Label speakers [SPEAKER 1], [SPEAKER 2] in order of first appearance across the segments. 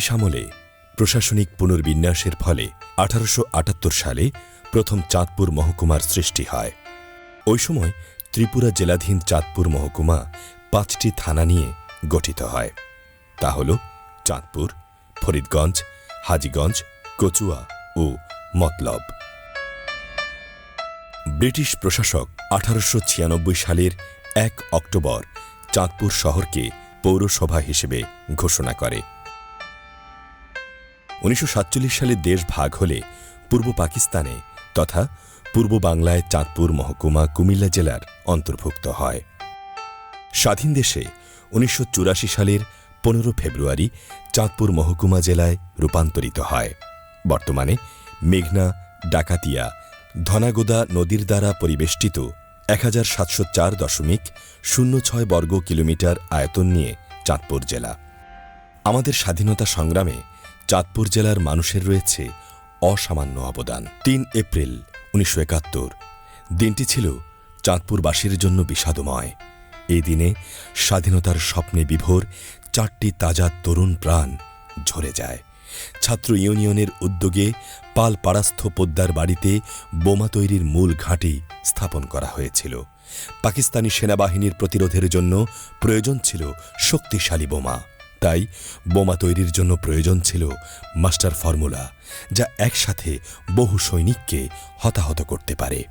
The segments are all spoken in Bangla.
[SPEAKER 1] ব্রিটিশ আমলে প্রশাসনিক পুনর্বিন্যাসের ফলে আঠারোশো আটাত্তর সালে প্রথম চাঁদপুর মহকুমার সৃষ্টি হয়। ওই সময় ত্রিপুরা জেলাধীন চাঁদপুর মহকুমা পাঁচটি থানা নিয়ে গঠিত হয়। তা হল চাঁদপুর, ফরিদগঞ্জ, হাজীগঞ্জ, কচুয়া ও মতলব। ব্রিটিশ প্রশাসক আঠারোশো ছিয়ানব্বই সালের এক অক্টোবর চাঁদপুর শহরকে পৌরসভা হিসেবে ঘোষণা করে। উনিশশো সাতচল্লিশ সালে দেশ ভাগ হলে পূর্ব পাকিস্তানে তথা পূর্ব বাংলায় চাঁদপুর মহকুমা কুমিল্লা জেলার অন্তর্ভুক্ত হয়। স্বাধীন দেশে উনিশশো চুরাশি সালের পনেরো ফেব্রুয়ারি চাঁদপুর মহকুমা জেলায় রূপান্তরিত হয়। বর্তমানে মেঘনা, ডাকাতিয়া, ধনাগোদা নদীর দ্বারা পরিবেষ্টিত এক হাজার সাতশো চার দশমিক শূন্য ছয় বর্গ কিলোমিটার আয়তন নিয়ে চাঁদপুর জেলা। আমাদের স্বাধীনতা সংগ্রামে চাঁদপুর জেলার মানুষের রয়েছে অসামান্য অবদান। তিন এপ্রিল উনিশশো একাত্তর। দিনটি ছিল চাঁদপুরবাসীর জন্য বিষাদময়। এই দিনে স্বাধীনতার স্বপ্নে বিভোর চারটি তাজা তরুণ প্রাণ ঝরে যায়। ছাত্র ইউনিয়নের উদ্যোগে পালপাড়াস্থ পোদ্দার বাড়িতে বোমা তৈরির মূল ঘাঁটি স্থাপন করা হয়েছিল। পাকিস্তানি সেনাবাহিনীর প্রতিরোধের জন্য প্রয়োজন ছিল শক্তিশালী বোমা। তাই বোমা তৈরির জন্য প্রয়োজন ছিল মাস্টার ফর্মুলা, যা একসাথে বহু সৈনিককে হতাহত করতে পারে।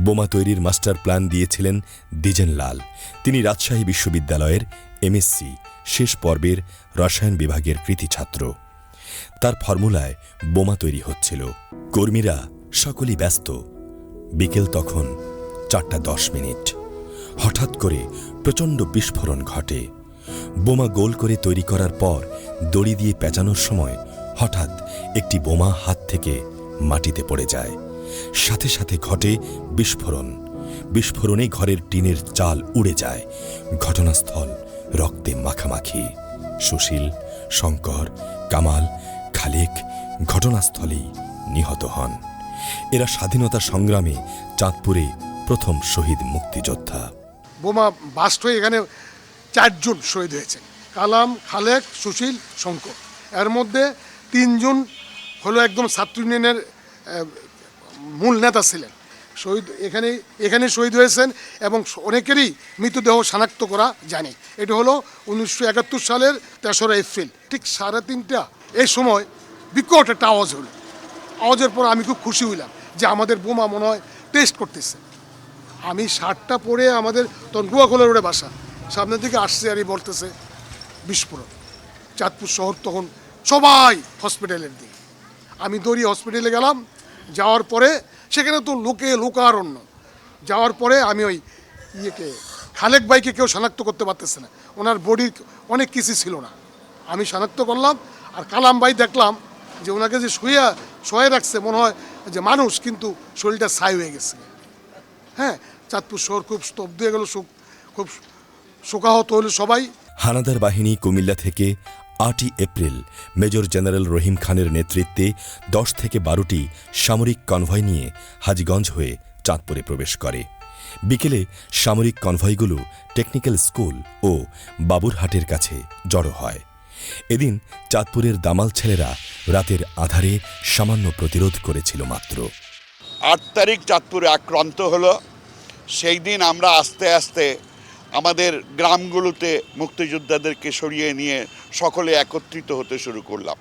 [SPEAKER 1] বোমা তৈরির মাস্টার প্ল্যান দিয়েছিলেন দ্বিজেন লাল তিনি রাজশাহী বিশ্ববিদ্যালয়ের এমএসসি, শেষ পর্বের রসায়ন বিভাগের কৃতি ছাত্র। তার ফর্মুলায় বোমা তৈরি হচ্ছিল। কর্মীরা সকলেই ব্যস্ত। বিকেল তখন চারটা দশ মিনিট। হঠাৎ করে প্রচণ্ড বিস্ফোরণ ঘটে। বোমা গোল করে তৈরি করার পর দড়ি দিয়ে পেঁচানোর সময় হঠাৎ একটি বোমা হাত থেকে মাটিতে পড়ে যায়। সাথে সাথে ঘটে বিস্ফোরণ। বিস্ফোরণে ঘরের টিনের চাল উড়ে যায়। ঘটনাস্থল, রক্তে মাখামাখি। সুশীল, শঙ্কর, কামাল, খালেক ঘটনাস্থলেই নিহত হন। এরা স্বাধীনতা সংগ্রামে চাঁদপুরে প্রথম শহীদ মুক্তিযোদ্ধা।
[SPEAKER 2] বোমা বাস্ট হয়ে এখানে চারজন শহীদ হয়েছে কালাম, খালেক, সুশীল, শঙ্কর। এর মধ্যে তিনজন হলো একদম ছাত্র ইউনিয়নের মূল নেতা ছিলেন। শহীদ, এখানে এখানে শহীদ হয়েছেন এবং অনেকেরই মৃতদেহ শনাক্ত করা জানি এটা হলো উনিশশো একাত্তর সালের তেসরা এপ্রিল। ঠিক সাড়ে তিনটা এই সময় বিকট একটা আওয়াজ হলো। আওয়াজের পর আমি খুব খুশি হইলাম যে আমাদের বোমা মনে হয় টেস্ট করতেছে। আমি শার্টটা পরে আমাদের তখন গুয়াখোলের ওরে বাসা। সামনের দিকে আসছে আর বলতেছে বিস্ফোরণ। চাঁদপুর শহর তখন সবাই হসপিটালের দিকে। আমি দৌড়িয়ে হসপিটালে গেলাম, যাওয়ার পরে সেখানে তো লোকে লোকারণ্য। যাওয়ার পরে আমি ওই ইয়েকে, খালেক ভাইকে কেউ শনাক্ত করতে পারতেছে না। ওনার বডির অনেক কিছু ছিল না। আমি শনাক্ত করলাম আর কালাম ভাই দেখলাম যে ওনাকে যে শুয়ে, শয়ে রাখছে মনে হয় যে মানুষ, কিন্তু শরীরটা ছাই হয়ে গেছে। হ্যাঁ চাঁদপুর শহর খুব স্তব্ধ হয়ে গেল খুব শোকাহত হলো সবাই।
[SPEAKER 1] হানাদার বাহিনী কুমিল্লা থেকে আটই এপ্রিল মেজর জেনারেল রহিম খানের নেতৃত্বে দশ থেকে বারোটি সামরিক কনভয় নিয়ে হাজীগঞ্জ হয়ে চাঁদপুরে প্রবেশ করে। বিকেলে সামরিক কনভয়গুলো টেকনিক্যাল স্কুল ও বাবুরহাটের কাছে জড়ো হয়। এদিন চাঁদপুরের দামাল ছেলেরা রাতের আধারে সামান্য প্রতিরোধ করেছিল মাত্র।
[SPEAKER 3] আট তারিখ চাঁদপুরে আক্রান্ত হলো। সেই দিন আমরা আস্তে আস্তে আমাদের গ্রামগুলোতে মুক্তিযোদ্ধাদেরকে সরিয়ে নিয়ে সকলে একত্রিত হতে শুরু করলাম।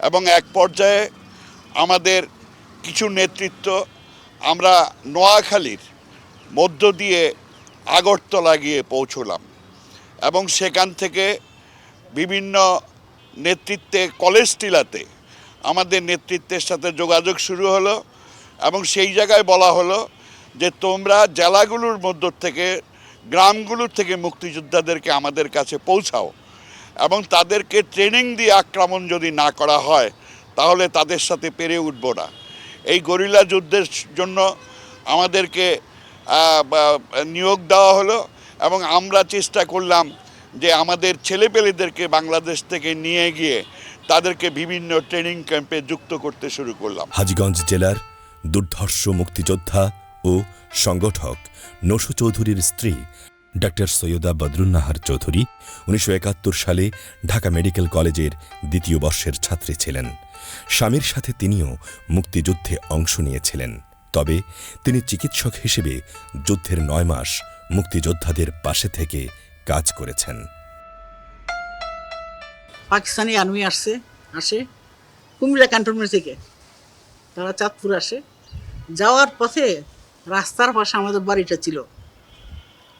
[SPEAKER 3] এবং এক পর্যায়ে আমাদের কিছু নেতৃত্ব, আমরা নোয়াখালীর মধ্য দিয়ে আগরতলা গিয়ে পৌঁছলাম এবং সেখান থেকে বিভিন্ন নেতৃত্বে কলেজ টিলাতে আমাদের নেতৃত্বের সাথে যোগাযোগ শুরু হলো এবং সেই জায়গায় বলা হলো যে তোমরা জেলাগুলোর মধ্য থেকে গ্রামগুলোর থেকে মুক্তিযোদ্ধাদেরকে আমাদের কাছে পৌঁছাও এবং তাদেরকে ট্রেনিং দিয়ে আক্রমণ যদি না করা হয়, তাহলে তাদের সাথে পেরে উঠব না। এই গরিলা যুদ্ধের জন্য আমাদেরকে নিয়োগ দেওয়া হলো এবং আমরা চেষ্টা করলাম যে আমাদের ছেলেপেলেদেরকে বাংলাদেশ থেকে নিয়ে গিয়ে তাদেরকে বিভিন্ন ট্রেনিং ক্যাম্পে যুক্ত করতে শুরু করলাম।
[SPEAKER 1] হাজীগঞ্জ জেলার দুর্ধর্ষ মুক্তিযোদ্ধা ও সংগঠক নসু চৌধুরীর স্ত্রী ডাক্তার সৈয়দা বদরুন্নাহার চৌধুরী উনিশশো একাত্তর সালে ঢাকা মেডিকেল কলেজের দ্বিতীয় বর্ষের ছাত্রী ছিলেন। স্বামীর সাথে তিনিও মুক্তিযুদ্ধে অংশ নিয়েছিলেন। তবে তিনি চিকিৎসক হিসেবে যুদ্ধের নয় মাস মুক্তিযোদ্ধাদের পাশে থেকে কাজ করেছেন।
[SPEAKER 4] পাকিস্তানি আর্মি আসছে, আসে কুমিল্লা ক্যান্টনমেন্ট থেকে। তারা চাঁদপুর আসে। যাওয়ার পথে রাস্তার পাশে আমাদের বাড়িটা ছিল।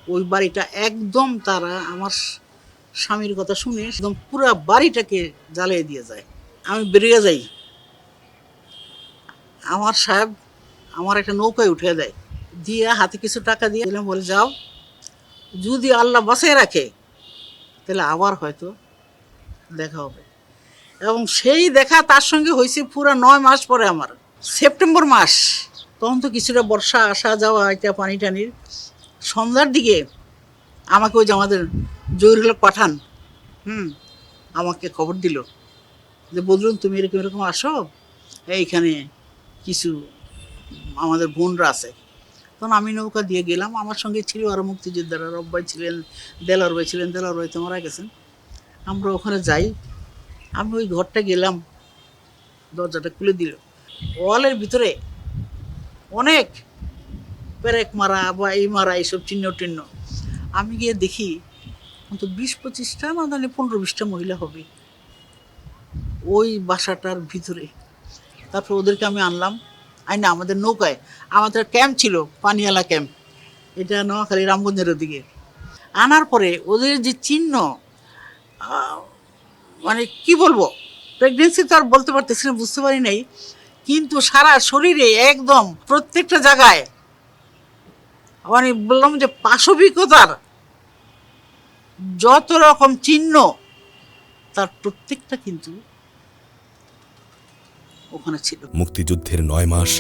[SPEAKER 4] ওই বাড়িটা একদম তারা আমার স্বামীর কথা শুনে একদম পুরো বাড়িটাকে জ্বালিয়ে দিয়ে যায়। আমি বেরিয়ে যাই। আমার সাহেব আমার একটা নৌকায় উঠে দেয়। দিয়ে হাতে কিছু টাকা দিয়ে দিলাম, বলে, যাও, যদি আল্লাহ বাঁচিয়ে রাখে, তাহলে আবার হয়তো দেখা হবে। এবং সেই দেখা তার সঙ্গে হয়েছে পুরো নয় মাস পরে আমার। সেপ্টেম্বর মাস। তখন তো কিছুটা বর্ষা আসা যাওয়া এটা পানি টানির। সন্ধ্যার দিকে আমাকে ওই যে আমাদের জহিরুল হক পাঠান, হুম, আমাকে খবর দিল যে বলুন তুমি এরকম এরকম আসো, এইখানে কিছু আমাদের বোনরা আছে। তখন আমি নৌকা দিয়ে গেলাম, আমার সঙ্গে ছিল আরও মুক্তিযোদ্ধারা, রব্বাই ছিলেন দেলার ভাই ছিলেন দেলার ভাই তো মারা গেছেন। আমরা ওখানে যাই, আমি ওই ঘরটা গেলাম, দরজাটা খুলে দিল। ওয়ালের ভিতরে অনেক পেরেক মারা বা এই মারা, এইসব চিহ্ন টিহ্ন। আমি গিয়ে দেখি, অন্তত বিশ পঁচিশটা না জানি পনেরো বিশটা মহিলা হবে ওই বাসাটার ভিতরে। তারপর ওদেরকে আমি আনলাম। আই না, আমাদের নৌকায়, আমাদের ক্যাম্প ছিল, পানিয়ালা ক্যাম্প। এটা নোয়াখালী রামগঞ্জের দিকে আনার পরে ওদের যে চিহ্ন মানে কি বলব? প্রেগনেন্সি তো আর বলতে পারতেছি না, বুঝতে পারি নাই। কিন্তু সারা শরীরে একদম প্রত্যেকটা জায়গায় মানে বললাম যে পাশবিকতার যত রকম চিহ্ন, তার প্রত্যেকটা কিন্তু ওখানে ছিল।
[SPEAKER 1] মুক্তিযুদ্ধের নয় মাস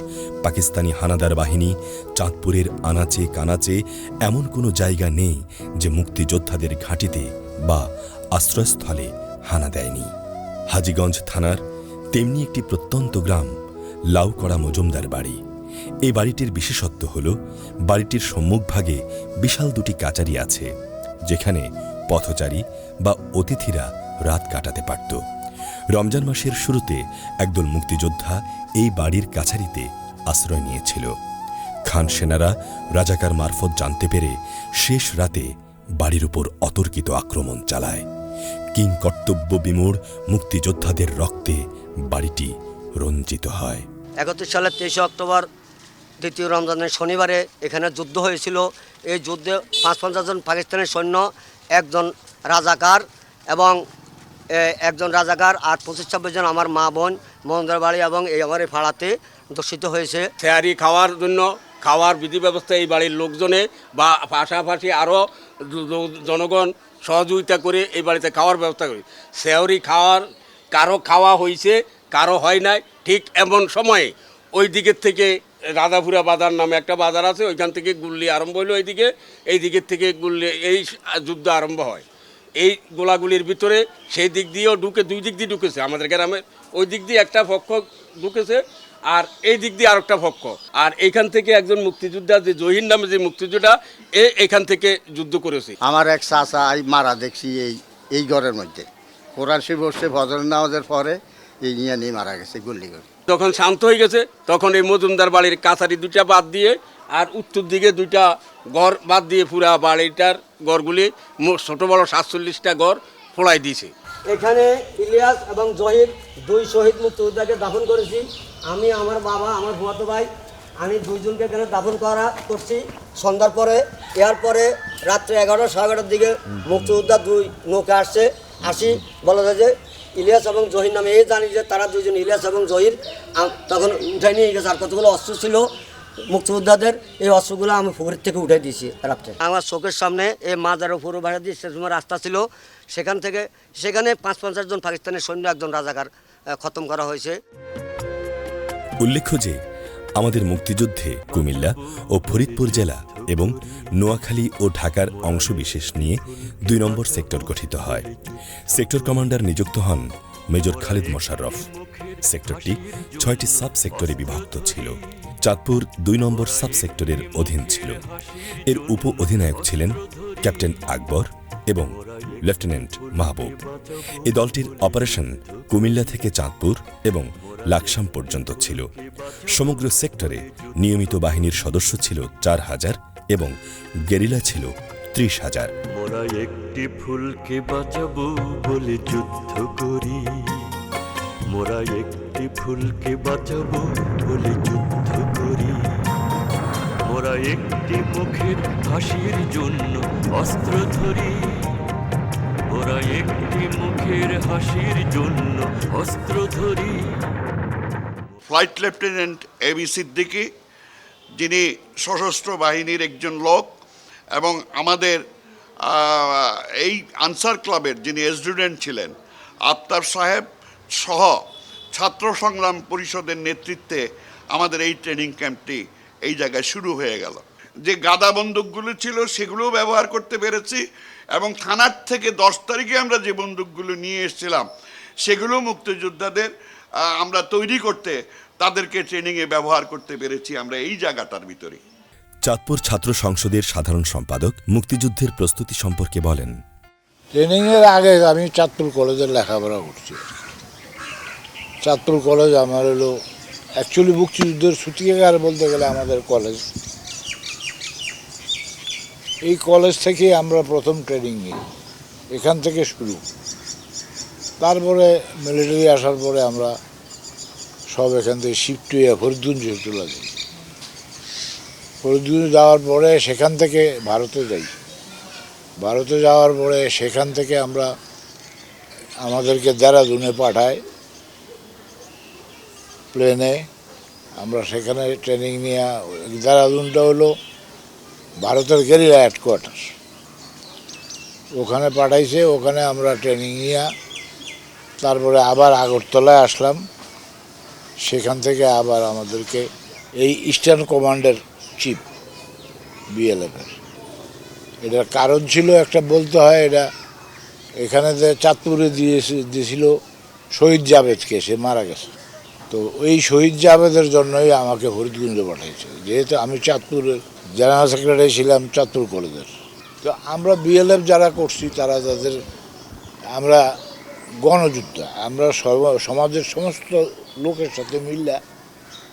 [SPEAKER 1] পাকিস্তানি হানাদার বাহিনী চাঁদপুরের আনাচে কানাচে এমন কোনো জায়গা নেই যে মুক্তিযোদ্ধাদের ঘাঁটিতে বা আশ্রয়স্থলে হানা দেয়নি। হাজীগঞ্জ থানার তেমনি একটি প্রত্যন্ত গ্রাম লাউকড়া মজুমদার বাড়ি। এই বাড়িটির বিশেষত্ব হল, বাড়িটির সম্মুখভাগে বিশাল দুটি কাচারি আছে, যেখানে পথচারী বা অতিথিরা রাত কাটাতে পারত। রমজান মাসের শুরুতে একদল মুক্তিযোদ্ধা এই বাড়ির কাছারিতে আশ্রয় নিয়েছিল। খান সেনারা রাজাকার মারফত জানতে পেরে শেষ রাতে বাড়ির উপর অতর্কিত আক্রমণ চালায়। কিং কর্তব্য বিমূঢ় মুক্তিযোদ্ধাদের রক্তে বাড়িটি রঞ্জিত হয়।
[SPEAKER 5] একত্রিশ সালের তেইশে অক্টোবর দ্বিতীয় রমজানের শনিবারে এখানে যুদ্ধ হয়েছিল। এই যুদ্ধে পাঁচ জন পাকিস্তানের সৈন্য, একজন রাজাকার এবং একজন রাজাকার আর পঁচিশ ছাব্বিশ জন আমার মা বোন মহেন্দ্র বাড়ি এবং এই আমার এই ফাড়াতে দূষিত হয়েছে।
[SPEAKER 6] সেহারি খাওয়ার জন্য খাওয়ার বিধি ব্যবস্থা এই বাড়ির লোকজনে বা পাশাপাশি আরও জনগণ সহযোগিতা করে এই বাড়িতে খাওয়ার ব্যবস্থা করি। সেহরি খাওয়ার, কারও খাওয়া হয়েছে কারও হয় নাই, ঠিক এমন সময়ে ওই দিকের থেকে রাধাপুরা বাজার নামে একটা বাজার আছে, ওইখান থেকে গুল্লি আরম্ভ হইল এইদিকে এই দিকের থেকে গুল্লি, এই যুদ্ধ আরম্ভ হয়। এই গোলাগুলির ভিতরে সেই দিক দিয়েও ঢুকে, দুই দিক দিয়ে ঢুকেছে আমাদের গ্রামের ওই দিক দিয়ে একটা পক্ষ ঢুকেছে, আর এই দিক দিয়ে আরেকটা পক্ষ আর এইখান থেকে একজন মুক্তিযোদ্ধা, যে জহির নামে যে মুক্তিযোদ্ধা এ এখান থেকে যুদ্ধ করেছে।
[SPEAKER 7] আমার এক চাচা মারা দেখছি এই এই ঘরের মধ্যে। কোরআন শিব বসছে ফজর নামাজের পরে এই নিয়ে নিয়ে মারা গেছে, গুল্লি করে।
[SPEAKER 6] যখন শান্ত হয়ে গেছে, তখন এই মজুমদার বাড়ির কাছারি দুইটা বাদ দিয়ে আর উত্তর দিকে দুইটা ঘর বাদ দিয়ে পুরা বাড়িটার ঘরগুলি ছোটো বড় সাতচল্লিশটা ঘর ফোলাই দিয়েছে।
[SPEAKER 5] এখানে ইলিয়াস এবং জহির দুই শহীদ মুক্তিযোদ্ধাকে দাফন করেছি। আমি, আমার বাবা, আমার ভুয়াতো ভাই, আমি দুইজনকে এখানে দাফন করা করছি। সন্ধ্যার পরে এর পরে রাত্রে এগারোটা, সাড়ে এগারোটার দিকে মুক্তিযোদ্ধা দুই নৌকা আসছে। আসি বলা যায় যে ইলিয়াস এবং জহির নামে এই জানি যে তারা দুইজন ইলিয়াস এবং জহির তখন উঠাই নিয়ে গেছে। আর কতগুলো অস্ত্র ছিল মুক্তিযোদ্ধাদের এই অস্ত্রগুলো আমি পুকুরের থেকে উঠে দিয়েছি রাত্রে। আমার চোখের সামনে এই মাজার উপর ভাড়া দিয়ে সে সময় রাস্তা ছিল সেখান থেকে সেখানে পাঁচ পঞ্চাশ জন পাকিস্তানের সৈন্য একজন রাজাকার খতম করা হয়েছে।
[SPEAKER 1] উল্লেখ্য যে আমাদের মুক্তিযুদ্ধে কুমিল্লা ও ফরিদপুর জেলা এবং নোয়াখালী ও ঢাকার অংশবিশেষ নিয়ে দুই নম্বর সেক্টর গঠিত হয়। সেক্টর কমান্ডার নিযুক্ত হন মেজর খালিদ মোশাররফ। সেক্টরটি ছয়টি সাব সেক্টরে বিভক্ত ছিল। চাঁদপুর দুই নম্বর সাব সেক্টরের অধীন ছিল। এর উপ অধিনায়ক ছিলেন ক্যাপ্টেন আকবর এবং লেফটেন্যান্ট মাহবুব। এই দলটির অপারেশন কুমিল্লা থেকে চাঁদপুর এবং লাকসাম পর্যন্ত ছিল। সমগ্র সেক্টরে নিয়মিত বাহিনীর সদস্য ছিল চার হাজার এবং গেরিলা ছিল ত্রিশ হাজার।
[SPEAKER 8] মোরা একটি ফুলকে বাঁচাবো বলে যুদ্ধ করি। মোরা একটি ফুলকে বাঁচাবো বলে যুদ্ধ করি। মোরা একটি মুখের হাসির জন্য অস্ত্র ধরি। মোরা একটি মুখের হাসির জন্য অস্ত্র ধরি।
[SPEAKER 3] Flight lieutenant A B Siddiqui যিনি সশস্ত্র বাহিনীর একজন লোক এবং আমাদের এই আনসার ক্লাবের যিনি স্টুডেন্ট ছিলেন, আফতাব সাহেব সহ ছাত্র সংগ্রাম পরিষদের নেতৃত্বে আমাদের এই ট্রেনিং ক্যাম্পটি এই জায়গায় শুরু হয়ে গেল। যে গাদা বন্দুকগুলো ছিল সেগুলোও ব্যবহার করতে পেরেছি এবং থানার থেকে দশ তারিখে আমরা যে বন্দুকগুলো নিয়ে এসেছিলাম, সেগুলো মুক্তিযোদ্ধাদের আমরা তৈরি করতে তাদেরকে ট্রেনিংয়ে ব্যবহার করতে পেরেছি আমরা এই জায়গাটার ভিতরে
[SPEAKER 1] চাঁদপুর ছাত্র সংসদের সাধারণ সম্পাদক মুক্তিযুদ্ধের প্রস্তুতি সম্পর্কে বলেন
[SPEAKER 9] ট্রেনিংয়ের আগে আমি চাঁদপুর কলেজে লেখাপড়া করছি। চাঁদপুর কলেজ আমার হলো অ্যাকচুয়ালি মুক্তিযুদ্ধের সূতিকাগার বলতে গেলে আমাদের কলেজ। এই কলেজ থেকে আমরা প্রথম ট্রেনিং নিই এখান থেকে শুরু। তারপরে মিলিটারি আসার পরে আমরা সব এখান থেকে শিফট হয়ে ফরিদগঞ্জ চলে যাই। ফরিদগঞ্জ যাওয়ার পরে সেখান থেকে ভারতে যাই। ভারতে যাওয়ার পরে সেখান থেকে আমরা আমাদেরকে দেরাদুনে পাঠায়। প্লেনে আমরা সেখানে ট্রেনিং নিয়ে, দেরাদুনটা হলো ভারতের গেরিলা হেডকোয়ার্টার ওখানে পাঠাইছে, ওখানে আমরা ট্রেনিং নিয়ে তারপরে আবার আগরতলায় আসলাম। সেখান থেকে আবার আমাদেরকে এই ইস্টার্ন কমান্ডের চিফ বিএলএফের এটার কারণ ছিল একটা বলতে হয়, এটা এখানে যে চাঁদপুরে দিয়েছে, দিয়েছিল শহীদ জাভেদকে, সে মারা গেছে। তো ওই শহীদ জাভেদের জন্যই আমাকে হরিদগঞ্জে পাঠিয়েছে। যেহেতু আমি চাঁদপুরের জেনারেল সেক্রেটারি ছিলাম চাঁদপুর কলেজের। তো আমরা বিএলএফ যারা করছি, তারা তাদের, আমরা গণযুদ্ধ। আমরা সর্ব- সমাজের সমস্ত লোকের সাথে মিল্লা,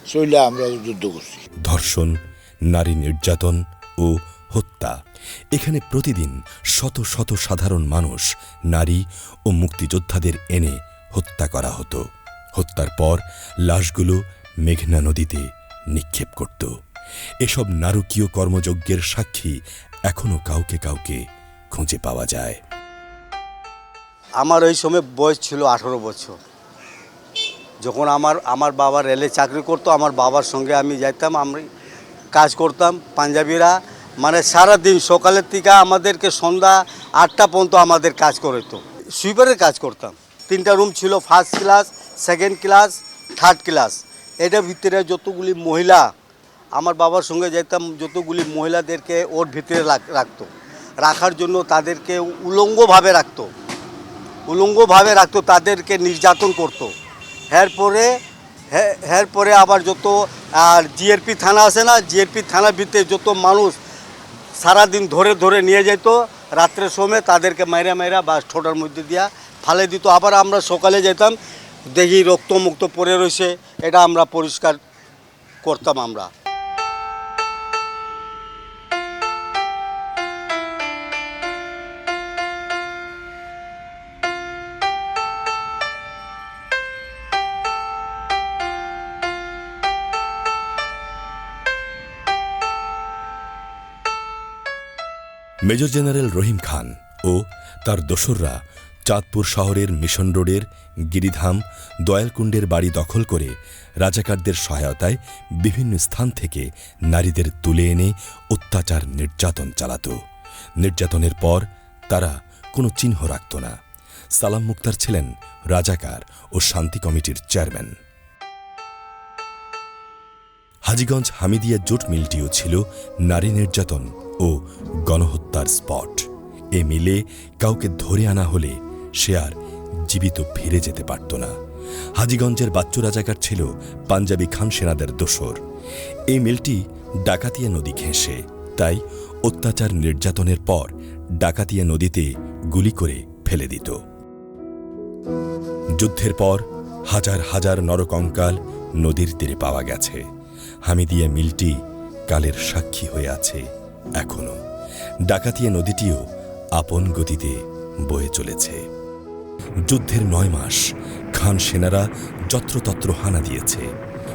[SPEAKER 9] চইলা আমরা যুদ্ধ করছি।
[SPEAKER 1] ধর্ষণ, নারী নির্যাতন ও হত্যা। এখানে প্রতিদিন শত শত সাধারণ মানুষ, নারী ও মুক্তিযোদ্ধাদের এনে হত্যা করা হতো। হত্যার পর লাশগুলো মেঘনা নদীতে নিক্ষেপ করত। এসব নারকীয় কর্মযজ্ঞের সাক্ষী এখনও কাউকে কাউকে খুঁজে পাওয়া যায়।
[SPEAKER 10] আমার ওই সময় বয়স ছিল আঠেরো বছর। যখন আমার আমার বাবা রেলে চাকরি করতো, আমার বাবার সঙ্গে আমি যাইতাম, আমি কাজ করতাম পাঞ্জাবিরা। মানে সারা দিন সকালের থেকে আমাদেরকে সন্ধ্যা আটটা পর্যন্ত আমাদের কাজ করতো সুইপারের কাজ করতাম। তিনটা রুম ছিল first class second class third class এটার ভিতরে যতগুলি মহিলা, আমার বাবার সঙ্গে যেতাম যতগুলি মহিলাদেরকে ওর ভিতরে রাখ- রাখতো। রাখার জন্য তাদেরকে উলঙ্গভাবে রাখতো। উলঙ্গভাবে রাখতো, তাদেরকে নির্যাতন করতো। এরপরে এরপরে আবার যত, আর জিআরপি থানা আছে না জিআরপি থানার ভিতরে যত মানুষ সারাদিন ধরে ধরে নিয়ে যেত রাত্রের সময় তাদেরকে মাইরা মাইরা বা ঠোঁটার মধ্যে দিয়া ফালে দিত। আবার আমরা সকালে যেতাম, দেখি রক্ত মুক্ত পড়ে রয়েছে, এটা আমরা পরিষ্কার করতাম আমরা।
[SPEAKER 1] মেজর জেনারেল রহিম খান ও তার দোসররা চাঁদপুর শহরের মিশন রোডের গিরিধাম, দয়ালকুণ্ডের বাড়ি দখল করে রাজাকারদের সহায়তায় বিভিন্ন স্থান থেকে নারীদের তুলে এনে অত্যাচার নির্যাতন চালাত। নির্যাতনের পর তারা কোনো চিহ্ন রাখত না। সালাম মুক্তার ছিলেন রাজাকার ও শান্তি কমিটির চেয়ারম্যান। হাজীগঞ্জ হামিদিয়া জুট মিলটিও ছিল নারী নির্যাতন ও গণহত্যার স্পট। এ মিলে কাউকে ধরে আনা হলে সে আর জীবিত ফিরে যেতে পারত না। হাজীগঞ্জের বাচ্চু রাজাকার ছিল পাঞ্জাবি খান সেনাদের দোসর। এই মিলটি ডাকাতিয়া নদী ঘেঁষে। তাই অত্যাচার নির্যাতনের পর ডাকাতিয়া নদীতে গুলি করে ফেলে দিত। যুদ্ধের পর হাজার হাজার নরকঙ্কাল নদীর তীরে পাওয়া গেছে। হামিদিয়া মিলটি কালের সাক্ষী হয়ে আছে এখনও। ডাকাতিয়া নদীটিও আপন গতিতে বয়ে চলেছে। যুদ্ধের নয় মাস খান সেনারা যত্রতত্র হানা দিয়েছে।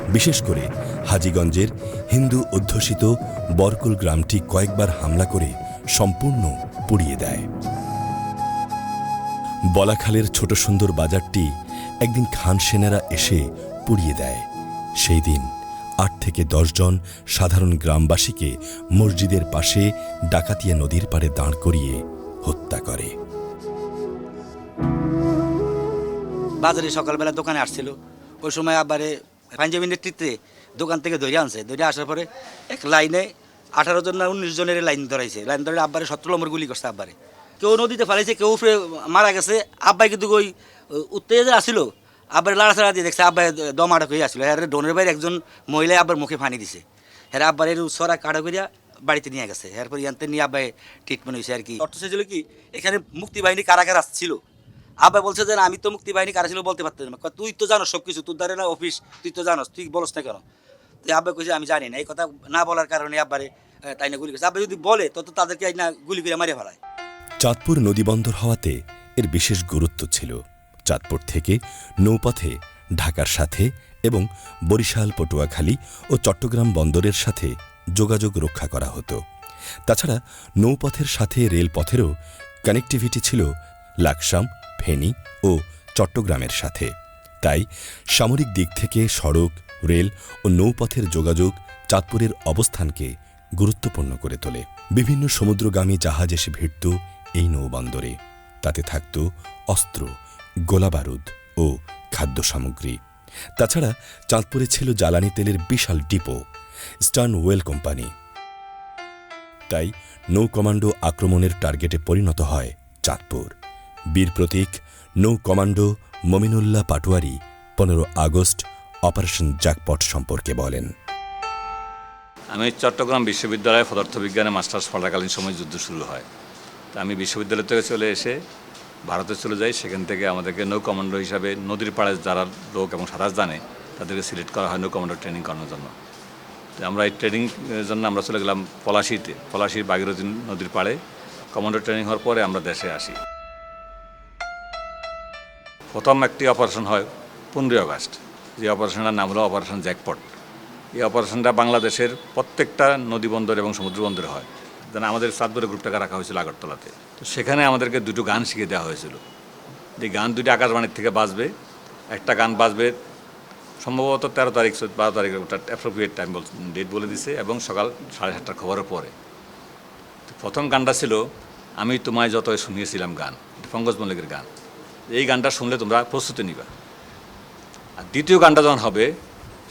[SPEAKER 1] বিশেষ করে হাজীগঞ্জের হিন্দু অধ্যুষিত বরকুল গ্রামটি কয়েকবার হামলা করে সম্পূর্ণ পুড়িয়ে দেয়। বলাখালের ছোট সুন্দর বাজারটি একদিন খান সেনারা এসে পুড়িয়ে দেয়। সেই দিন আট থেকে জন সাধারণ গ্রামবাসীকে মসজিদের পাশে ডাকাতিয়া নদীর পাড়ে দাঁড় করিয়ে হত্যা করে।
[SPEAKER 11] বাজারে সকালবেলা দোকানে আসছিল। ওই সময় আবারে পাঞ্জাবি নেতৃত্বে দোকান থেকে ধরে আনছে। ধরে আসার পরে এক লাইনে আঠারো জন না উনিশ জনের লাইন ধরাইছে। লাইন ধরে আব্বারে সতেরো নম্বর গুলি করছে আব্বারে। কেউ নদীতে ফেলাইছে, কেউ মারা গেছে। আব্বাই কিন্তু ওই উত্তেজে আসছিল আব্বারে লাড়াছাড়া দিয়ে দেখছে আব্বাই দম আটক হয়ে আসছিল হ্যাঁ ডোনের বাইরে একজন মহিলা আব্বার মুখে পানি দিছে। হ্যাঁ আব্বার এর সরা কাটা করিয়া বাড়িতে নিয়ে গেছে। এরপর ইয়ান্তে নিয়ে আব্বাই ট্রিটমেন্ট হয়েছে আর কি। অর্থ ছিল কি, এখানে মুক্তিবাহিনী কারাগার আসছিল। আব্বা বলছে যে আমি তো মুক্তি বাহিনী কারা ছিল বলতে পারতেন না। তুই তো জানো সব কিছু তোর দ্বারা না অফিস, তুই তো জানোস, তুই বলস না কেন? তুই আব্বা কইছে, আমি জানি না। এই কথা না বলার কারণে আব্বারে তাই না গুলি করছে। আব্বা যদি বলে তত তাদেরকে না গুলি করে মারিয়ে ফেলায়।
[SPEAKER 1] চাঁদপুর নদীবন্দর হওয়াতে এর বিশেষ গুরুত্ব ছিল। চাঁদপুর থেকে নৌপথে, ঢাকার সাথে এবং বরিশাল, পটুয়াখালী ও চট্টগ্রাম বন্দরের সাথে যোগাযোগ রক্ষা করা হতো। তাছাড়া নৌপথের সাথে রেলপথেরও কানেক্টিভিটি ছিল লাকসাম, ফেনী ও চট্টগ্রামের সাথে। তাই সামরিক দিক থেকে সড়ক, রেল ও নৌপথের যোগাযোগ চাঁদপুরের অবস্থানকে গুরুত্বপূর্ণ করে তোলে। বিভিন্ন সমুদ্রগামী জাহাজ এসে ভিড়ত এই নৌবন্দরে। তাতে থাকত অস্ত্র গোলাবারুদ ও খাদ্য সামগ্রী তাছাড়া চাঁদপুরে ছিল জ্বালানি তেলের বিশাল ডিপো, স্টার্ন ওয়েল কোম্পানি। তাই নৌ কমান্ডো আক্রমণের টার্গেটে পরিণত হয় চাঁদপুর। বীর প্রতীক, নৌ কমান্ডো মমিনুল্লাহ পাটোয়ারি পনেরো আগস্ট অপারেশন জ্যাকপট সম্পর্কে বলেন।
[SPEAKER 12] আমি চট্টগ্রাম বিশ্ববিদ্যালয়ে পদার্থবিজ্ঞানে মাস্টার্স পড়াকালীন সময় যুদ্ধ শুরু হয়। তা আমি বিশ্ববিদ্যালয় থেকে চলে এসে ভারতে চলে যাই, সেখান থেকে আমাদেরকে নৌ কমান্ডো হিসাবে নদীর পাড়ে যারা লোক এবং সাঁতার জানে, তাদেরকে সিলেক্ট করা হয় নৌ কমান্ডো ট্রেনিং করানোর জন্য। তো আমরা এই ট্রেনিং জন্য আমরা চলে গেলাম পলাশিতে। পলাশির ভাগীরথী নদীর পাড়ে। কমান্ডো ট্রেনিং হওয়ার পরে আমরা দেশে আসি। প্রথম একটি অপারেশন হয় পনেরোই আগস্ট। যে অপারেশনটার নাম হলো অপারেশন জ্যাকপট। এই অপারেশনটা বাংলাদেশের প্রত্যেকটা নদী বন্দর এবং সমুদ্র বন্দরে হয়। যেন আমাদের সাতবরের গ্রুপটাকে রাখা হয়েছিল আগরতলাতে। তো সেখানে আমাদেরকে দুটো গান শিখিয়ে দেওয়া হয়েছিল। যে গান দুটি আকাশবাণীর থেকে বাজবে, একটা গান বাজবে সম্ভবত তেরো তারিখ বারো তারিখ, ওটা অ্যাপ্রোপ্রিয়েট টাইম বল ডেট বলে দিছে এবং সকাল সাড়ে সাতটার খবরের পরে। প্রথম গানটা ছিল, আমি তোমায় যত শুনিয়েছিলাম গান পঙ্কজ মল্লিকের গান। এই গানটা শুনলে তোমরা প্রস্তুতি নিবা। আর দ্বিতীয় গানটা যখন হবে,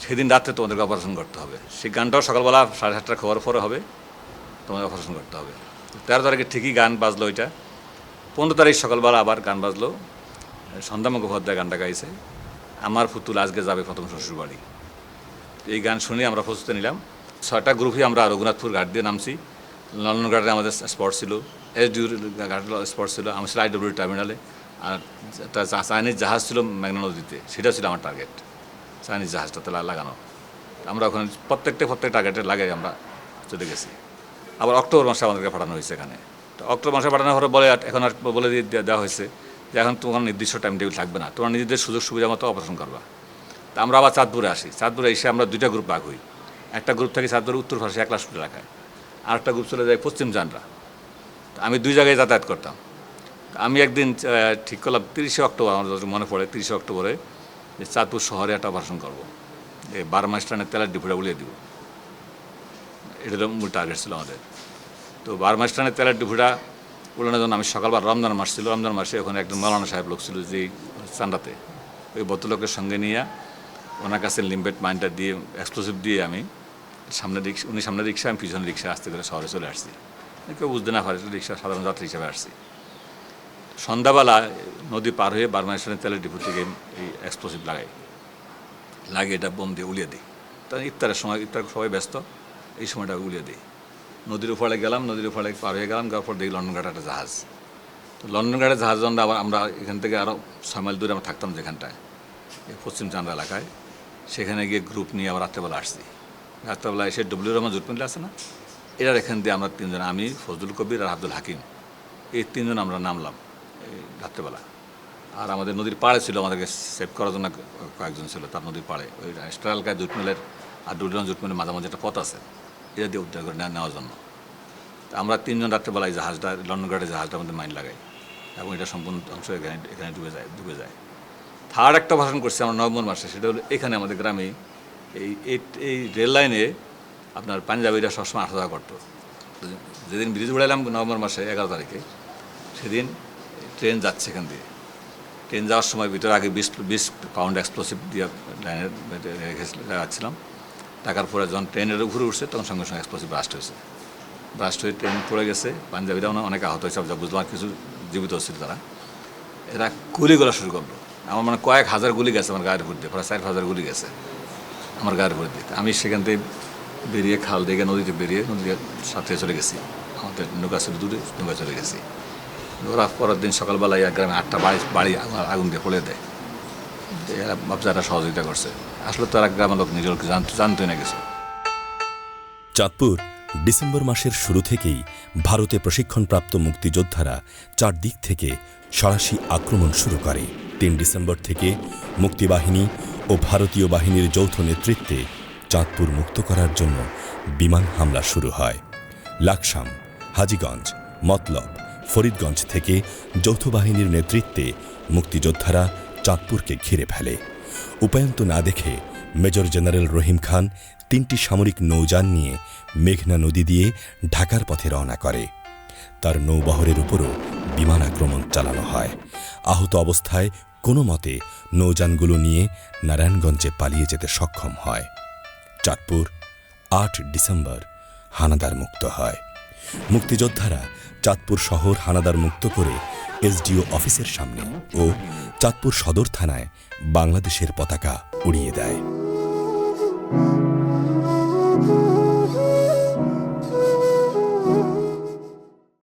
[SPEAKER 12] সেদিন রাত্রে তোমাদেরকে অপারেশন করতে হবে। সেই গানটাও সকালবেলা সাড়ে সাতটার খবর পরে হবে। তোমাদের অপারেশন করতে হবে। তেরো তারিখে ঠিকই গান বাজলো ওইটা পনেরো তারিখ সকালবেলা আবার গান বাজলো। সন্ধ্যা মুখোপাধ্যায় গানটা গাইছে। আমার পুতুল আজকে যাবে প্রথম শ্বশুরবাড়ি। এই গান শুনে আমরা প্রস্তুতি নিলাম। ছয়টা গ্রুপে আমরা রঘুনাথপুর ঘাট দিয়ে নামছি। লন্ডন আমাদের স্পট ছিল। এস ডিউর ঘাট স্পট ছিল। আমি ছিল আইডব্লিউ টার্মিনালে। আর চাইনিজ জাহাজ ছিল মেঘনা নদীতে। সেটা ছিল আমার টার্গেট চাইনিজ জাহাজটাতে লা- লাগানো। আমরা ওখানে প্রত্যেকটা প্রত্যেক টার্গেটে লাগাই আমরা চলে গেছি। আবার অক্টোবর মাসে আমাদেরকে পাঠানো হয়েছে এখানে। তো অক্টোবর মাসে পাঠানোর পরে বলে এখন আর বলে দিয়ে দেওয়া হয়েছে যে এখন তোমার নির্দিষ্ট টাইম টেবিল থাকবে না। তোমার নিজেদের সুযোগ সুবিধা মতো অপারেশন করবা। তা আমরা আবার চাঁদপুরে আসি। চাঁদপুরে এসে আমরা দুইটা গ্রুপ ভাগ হই। একটা গ্রুপ থেকে চাঁদপুরের উত্তর পাশে একলা শুট এলাকায়। আর একটা গ্রুপ চলে যায় পশ্চিম জানরা আমি দুই জায়গায় যাতায়াত করতাম। আমি একদিন ঠিক করলাম তিরিশে অক্টোবর, আমার যতটুকু মনে পড়ে, তিরিশে অক্টোবরে যে চাঁদপুর শহরে একটা অপারেশন করব। এই বারো তেলের ডিপুটা উলিয়ে দিব। এটা হলো মূল টার্গেট ছিল আমাদের। তো বারো মাস টানের তেলের ডিপুটা উড়ানোর জন্য আমি সকালবার রমজান মাস ছিল, রমজান মাসে ওখানে একজন মৌলানা সাহেব লোক ছিল যে চান্দাতে। ওই ভদ্রলোকের সঙ্গে নিয়ে ওনার কাছে লিম্বেট মাইনটা দিয়ে এক্সপ্লোসিভ দিয়ে আমি সামনে রিক্সা উনি সামনে রিক্সা আমি পিছনে রিক্সা আসতে করে শহরে চলে আসছি। কেউ বুঝতে না পারে রিক্সা সাধারণ যাত্রী হিসাবে আসছি। সন্ধ্যাবেলা নদী পার হয়ে বারমাইশনের তেলের ডিপু থেকে এই এক্সপ্লোসিভ লাগাই। লাগিয়ে এটা বোম দিয়ে উলিয়ে দিই। তখন ইফতারের সময় ইফতার সবাই ব্যস্ত। এই সময়টা উলিয়ে দিই। নদীর উপরে গেলাম, নদীর উপরে পার হয়ে গেলাম যাওয়ার পর দেখি লন্ডন ঘাটে একটা জাহাজ। তো লন্ডন ঘাটের জাহাজ যখন আবার আমরা এখান থেকে আরও ছয় মাইল দূরে আমরা থাকতাম যেখানটায় পশ্চিম চান্দ্রা এলাকায়। সেখানে গিয়ে গ্রুপ নিয়ে আবার রাত্রেবেলা আসছি। রাত্রেবেলা এসে ডব্লিউ রহমান জুটমিল্লা আছে না? এটার এখান দিয়ে আমরা তিনজন, আমি, ফজলুল কবির আর আব্দুল হাকিম, এই তিনজন আমরা নামলাম এই রাত্রেবেলা। আর আমাদের নদীর পাড়ে ছিল, আমাদেরকে সেভ করার জন্য কয়েকজন ছিল, তার নদীর পাড়ে। ওই স্ট্রালকায় জুটমিলের আর ডুডলাম জুটমিলের মাঝামাঝি একটা পথ আছে। এটা দিয়ে উদ্ধার করে নেওয়া- নেওয়ার জন্য আমরা তিনজন রাত্রেবেলায় জাহাজটা লন্ডন ঘাটে জাহাজটা আমাদের মাইন লাগাই এবং এটা সম্পূর্ণ অংশ এখানে এখানে ডুবে যায় ডুবে যায় থার্ড একটা ভাষণ করছি আমরা নভেম্বর মাসে সেটা হলো এখানে আমাদের গ্রামে এই এই- রেল লাইনে আপনার পাঞ্জাবিরা সবসময় আট টাকা করতো যেদিন ব্রিজ উড়াইলাম নভেম্বর মাসে এগারো তারিখে সেদিন ট্রেন যাচ্ছে এখান দিয়ে ট্রেন যাওয়ার সময় ভিতরে আগে বিশ বিশ পাউন্ড এক্সপ্লোসিভ দিয়ে লাইনে রাখছিলাম টাকার পরে যখন ট্রেনের ঘুরে উঠছে, তখন সঙ্গে সঙ্গে এক্সপ্লোসিভ ব্রাস্ট হয়েছে। ব্রাস্ট হয়ে ট্রেন পড়ে গেছে পাঞ্জাবিরাও না অনেক আহত হয়েছে যা বুঝলাম কিছু জীবিত ছিল তারা। এরা গুলি করা শুরু করল। আমার মানে কয়েক হাজার গুলি গেছে আমার গায়ের উপর দিয়ে, প্রায় চার হাজার গুলি গেছে আমার গায়ের উপর দিয়ে। আমি সেখান থেকে বেরিয়ে খাল দিকে, নদীতে বেরিয়ে নদীতে সাথে চলে গেছি। আমাদের নৌকা ছিল দূরে নৌকা চলে গেছি। ওরা পরের দিন সকালবেলায় এক গ্রামে আটটা বাড়ি বাড়ি আগুন দিয়ে ফলে দেয়। এরা এরা সহযোগিতা করছে। আসলে তো এক গ্রামের লোক নিজের জানতো না কিছু
[SPEAKER 1] চাঁদপুর, ডিসেম্বর মাসের শুরু থেকেই ভারতে প্রশিক্ষণপ্রাপ্ত মুক্তিযোদ্ধারা চারদিক থেকে সরাসি আক্রমণ শুরু করে। তিন ডিসেম্বর থেকে মুক্তিবাহিনী ও ভারতীয় বাহিনীর যৌথ নেতৃত্বে চাঁদপুর মুক্ত করার জন্য বিমান হামলা শুরু হয়। লাকসাম, হাজীগঞ্জ, মতলব, ফরিদগঞ্জ থেকে যৌথ বাহিনীর নেতৃত্বে মুক্তিযোদ্ধারা চাঁদপুরকে ঘিরে ফেলে। উপায়ন্ত না দেখে মেজর জেনারেল রহিম খান তিনটি সামরিক নৌযান নিয়ে মেঘনা নদী দিয়ে ঢাকার পথে রওনা করে। তার নৌবহরের উপরও বিমান আক্রমণ চালানো হয়। আহত অবস্থায় কোনো মতে নৌযানগুলো নিয়ে নারায়ণগঞ্জে পালিয়ে যেতে সক্ষম হয়। চাঁদপুর, আট ডিসেম্বর হানাদার মুক্ত হয়। মুক্তিযোদ্ধারা চাঁদপুর শহর হানাদার মুক্ত করে এসডিও অফিসের সামনে ও চাঁদপুর সদর থানায় বাংলাদেশের পতাকা উড়িয়ে দেয়।